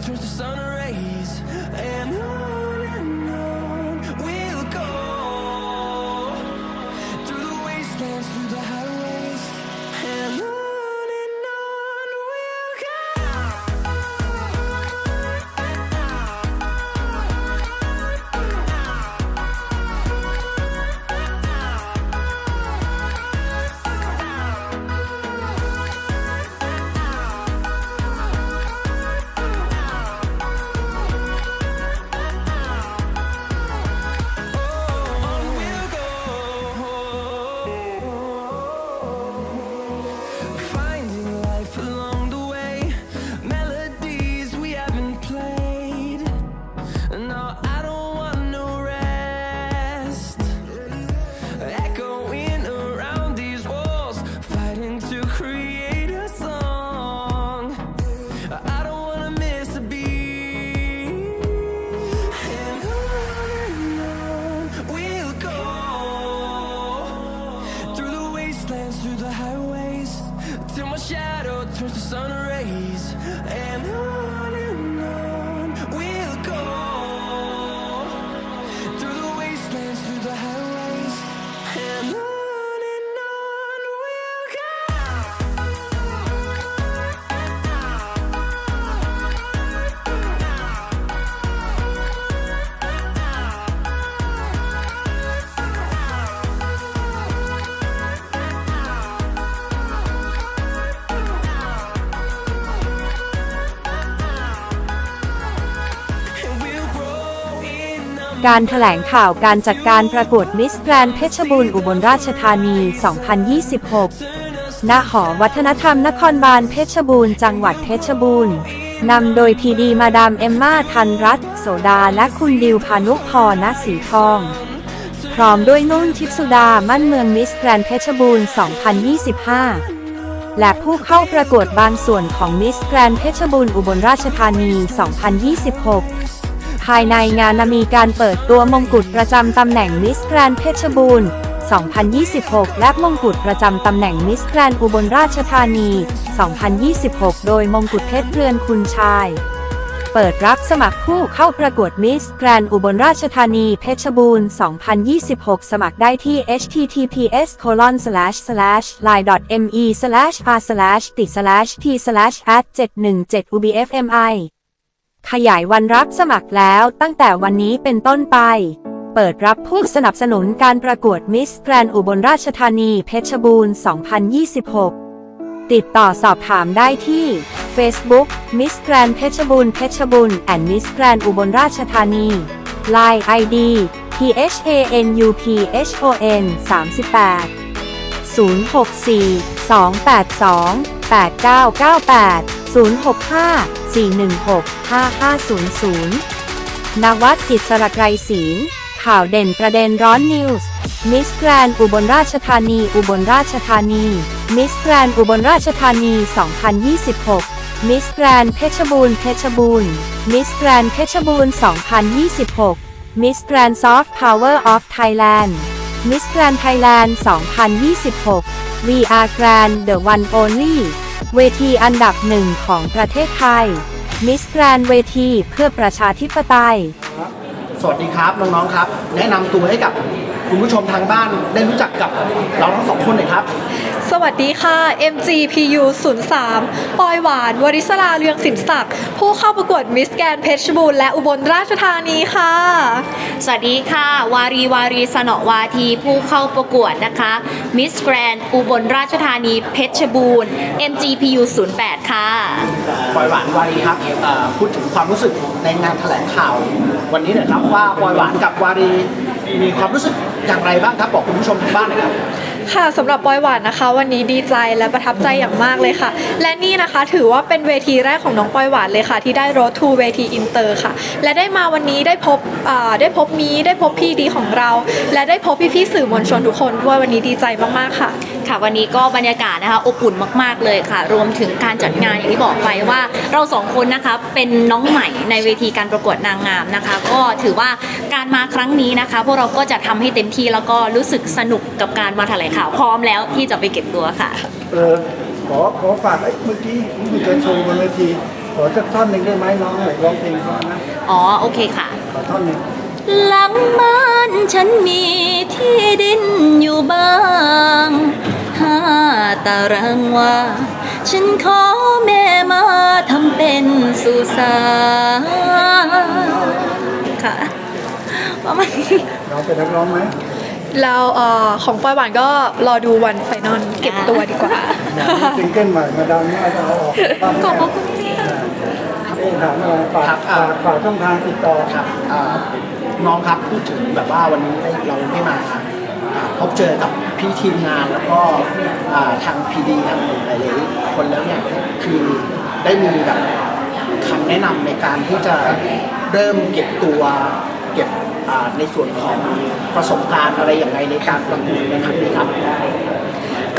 through the sun rays. การถแถลงข่าวการจัดการประกวดมิสแกรนเพชรบูรณ์อุบลราชธานี 2026 ณ หอวัฒนธรรมนครบาลเพชรบูรณ์จังหวัดเพชรบูรณ์ นำโดยพีดีมาดามเอมมาทันรัตโสดา และคุณดิวพานุพรณสีทอง พร้อมด้วยนุ่นทิพย์สุดา มั่นเมืองมิสแกรนเพชรบูรณ์ 2025และผู้เข้าประกวดบางส่วนของมิสแกรนเพชรบูรณ์อุบลราชธานี 2026 ภายในงานมีการเปิดตัวมงกุฎประจำตำแหน่งมิสแกรนเพชรบูรณ์ 2026 และมงกุฎประจำตำแหน่งมิสแกรนอุบลราชธานี 2026 โดยมงกุฎเพชรเรือนคุณชาย เปิดรับสมัครผู้เข้าประกวดมิสแกรนอุบลราชธานีเพชรบูรณ์ 2026 สมัครได้ที่ https line me r t t at 717 ubfmi ขยายวันรับสมัครแล้วตั้งแต่วันนี้เป็นต้นไป เปิดรับผู้สนับสนุนการประกวดมิสแกรนอุบลราชธานีเพชรบูรณ์ 2026 ติดต่อสอบถามได้ที่ Facebook Miss Grand เพชรบูรณ์เพชรบูรณ์ and Miss Grand อุบลราชธานี Line ID THANUPHON 38 064 282 8998 065 416 5500 นวัดกิจสระไกรศีล ข่าวเด่นประเด็นร้อนนิวส์ มิสแกรนอุบลราชธานี อุบลราชธานี มิสแกรนอุบลราชธานี 2026 มิสแกรนเพชรบูรณ์เพชรบูรณ์ มิสแกรนเพชรบูรณ์ 2026 มิสแกรนซอฟต์พาวเวอร์ออฟไทยแลนด์ มิสแกรนไทยแลนด์ 2026 We are Grand the one only เวทีอันดับหนึ่งของประเทศไทย มิสแกรนเวทีเพื่อประชาธิปไตย สวัสดีครับน้องๆครับ แนะนำตัวให้กับคุณผู้ชมทางบ้านได้รู้จักกับเราทั้งสองคนหน่อยครับ สวัสดีค่ะ MGPU 03ปอยหวาน วริศราเรืองสินศักดิ์ ผู้เข้าประกวดมิสแกนเพชรบูรณ์และอุบลราชธานีค่ะ สวัสดีค่ะ วารีวารีสนอวาทีผู้เข้าประกวดนะคะมิสแกรนอุบลราชธานีเพชรบูรณ์ MGPU 08ค่ะปอยหวานวารีครับเอ่อพูดถึงความรู้สึกในงานแถลงข่าว วันนี้หน่อยครับว่าปอยหวานกับวารีมีความรู้สึกอย่างไรบ้างครับบอกคุณผู้ชมทางบ้านหน่อยครับ ค่ะสำหรับปอยหวานนะคะ วันนี้ดีใจและประทับใจอย่างมากเลยค่ะ และนี่นะคะถือว่าเป็นเวทีแรกของน้องปอยหวานเลยค่ะ ที่ได้รถทูเวทีอินเตอร์ค่ะ และได้มาวันนี้ได้พบได้พบมีได้พบพี่ดีของเรา และได้พบพี่ๆสื่อมวลชนทุกคนด้วยวันนี้ดีใจมากๆค่ะ ค่ะวันนี้ก็บรรยากาศนะคะอบอุ่นมากๆเลยค่ะ รวมถึงการจัดงานอย่างที่บอกไปว่าเราสองคนนะคะเป็นน้องใหม่ในเวทีการประกวดนางงามนะคะ ก็ถือว่าการมาครั้งนี้นะคะ พวกเราก็จะทำให้เต็มที่แล้วก็รู้สึกสนุกกับการมาแถลงข่าวพร้อมแล้วที่จะไปเก็บตัวค่ะ เออขอขอฝากไอ้เมื่อกี้มีการโชว์บนเวทีขอสักท่อนหนึ่งได้ไหมน้องหน่อยร้องเพลงเพราะนะอ๋อ โอเคค่ะ ขอท่อนหนึ่งหลังบ้านฉันมีที่ดินอยู่บ้างห้าตารางวาฉันขอแม่มาทำเป็นสุสานค่ะประมาณนี้เราเป็นนักร้องไหม เราเอ่อของปอยหวานก็รอดูวันไฟนอลเก็บตัวดีกว่า ซิงเกิลใหม่มาดังนี่จะเอาออกบ้างขอบไหมคุณค่ะเอ๊ะถามหน่อยฝากครับฝากฝากช่องทางติดต่อครับอ่าน้องครับพูดถึงแบบว่าวันนี้เราได้มาอ่าพบเจอกับพี่ทีมงานแล้วก็อ่าทางพีดีทางหลายๆคนแล้วเนี่ยคือได้มีแบบคำแนะนำในการที่จะเริ่มเก็บตัว เก็บอ่า ในส่วนของประสบการณ์อะไรอย่างไรในการประกวดในครั้งนี้ครับ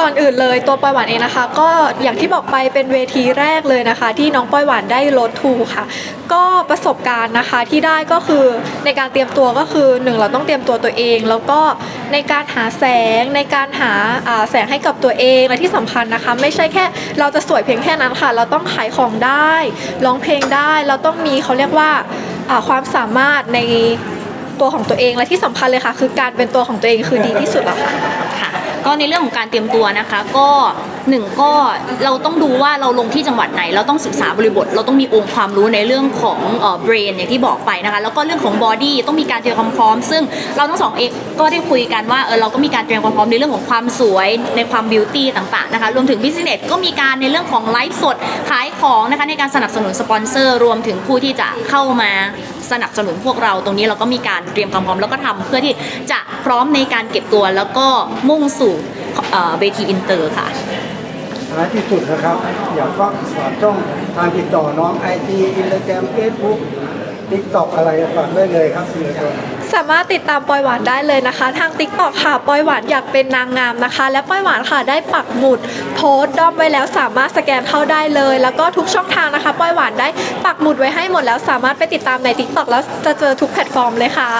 ก่อนอื่นเลยตัวปอยหวานเองนะคะ ก็อย่างที่บอกไปเป็นเวทีแรกเลยนะคะ ที่น้องปอยหวานได้รถทูค่ะ ก็ประสบการณ์นะคะที่ได้ก็คือในการเตรียมตัวก็คือหนึ่งเราต้องเตรียมตัวตัวเอง แล้วก็ในการหาแสงในการหาแสงให้กับตัวเองและที่สำคัญนะคะ ไม่ใช่แค่เราจะสวยเพียงแค่นั้นค่ะ เราต้องขายของได้ร้องเพลงได้ เราต้องมีเขาเรียกว่าความสามารถใน ตัวของตัวเองและที่สำคัญเลยค่ะ คือการเป็นตัวของตัวเองคือดีที่สุดแล้วค่ะ ค่ะก็ในเรื่องของการเตรียมตัวนะคะ ก็ หนึ่งก็เราต้องดูว่าเราลงที่จังหวัดไหน เราต้องศึกษาบริบท เราต้องมีองค์ความรู้ในเรื่องของเอ่อ brain อย่างที่บอกไปนะคะ แล้วก็เรื่องของ body ต้องมีการเตรียมความพร้อม ซึ่งเราทั้งสองเองก็ได้คุยกันว่าเออเราก็มีการเตรียมความพร้อมในเรื่องของความสวยในความ beauty ต่างๆนะคะรวมถึง business ก็มีการในเรื่องของไลฟ์สดขายของนะคะในการสนับสนุนสปอนเซอร์รวมถึงผู้ที่จะเข้ามาสนับสนุนพวกเราตรงนี้เราก็มีการเตรียมความพร้อมแล้วก็ทำเพื่อที่จะพร้อมในการเก็บตัวแล้วก็มุ่งสู่เอ่อเวทีอินเตอร์ค่ะ ท้ายที่สุดนะครับ อย่ากฝากฝากช่องทางติดต่อน้องไอจีอินสตาแกรมเฟซบุ๊กทิกตอกอะไรฝากได้เลยครับสี่คน สามารถติดตามปอยหวานได้เลยนะคะ ทาง t ิ k t o k ค่ะปอยหวานอยากเป็นนางงามนะคะ และปอยหวานค่ะได้ปักหมุดโพสต์ด้อมไว้แล้วสามารถสแกนเข้าได้เลย แล้วก็ทุกช่องทางนะคะปอยหวานได้ปักหมุดไว้ให้หมดแล้วสามารถไปติดตามใน t ิ k t o k แล้วจะเจอทุกแพลตฟอร์มเลยค่ะ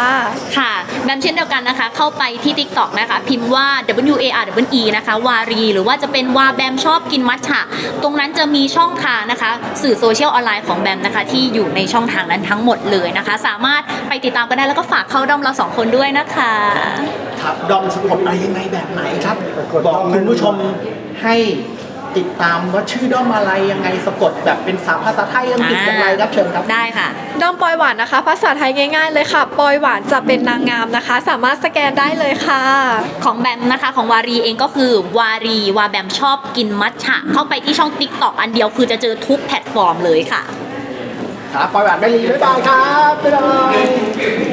ค่ะแบมเช่นเดียวกันนะคะ เข้าไปที่ TikTok นะคะ พิมพ์ว่า W A R W E นะคะ วารี หรือว่าจะเป็นวาแบมชอบกินมัทฉะ ตรงนั้นจะมีช่องทางนะคะ สื่อโซเชียลออนไลน์ของแบมนะคะ ที่อยู่ในช่องทางนั้นทั้งหมดเลยนะคะ สามารถ ไปติดตามกันได้แล้วก็ฝากเข้าด้อมเราสองคนด้วยนะคะ ครับดอมสะกดอะไรยังไงแบบไหนครับสะกดบอกด้อมคุณผู้ชมให้ติดตามว่าชื่อด้อมอะไรยังไงสะกดแบบเป็นสาภาษาไทยอังกฤษอย่างไรครับเชิญครับ ได้ค่ะ ด้อมปอยหวานนะคะ ภาษาไทยง่าย ๆ เลยค่ะ ปอยหวานจะเป็นนางงามนะคะ สามารถสแกนได้เลยค่ะ ของแบมนะคะของวารีเองก็คือวารีวาแบมชอบกินมัทฉะเข้าไปที่ช่อง TikTok อันเดียวคือจะเจอทุกแพลตฟอร์มเลยค่ะ ครับปล่อยแบบไม่รีบ๊ายบายครับบ๊ายบาย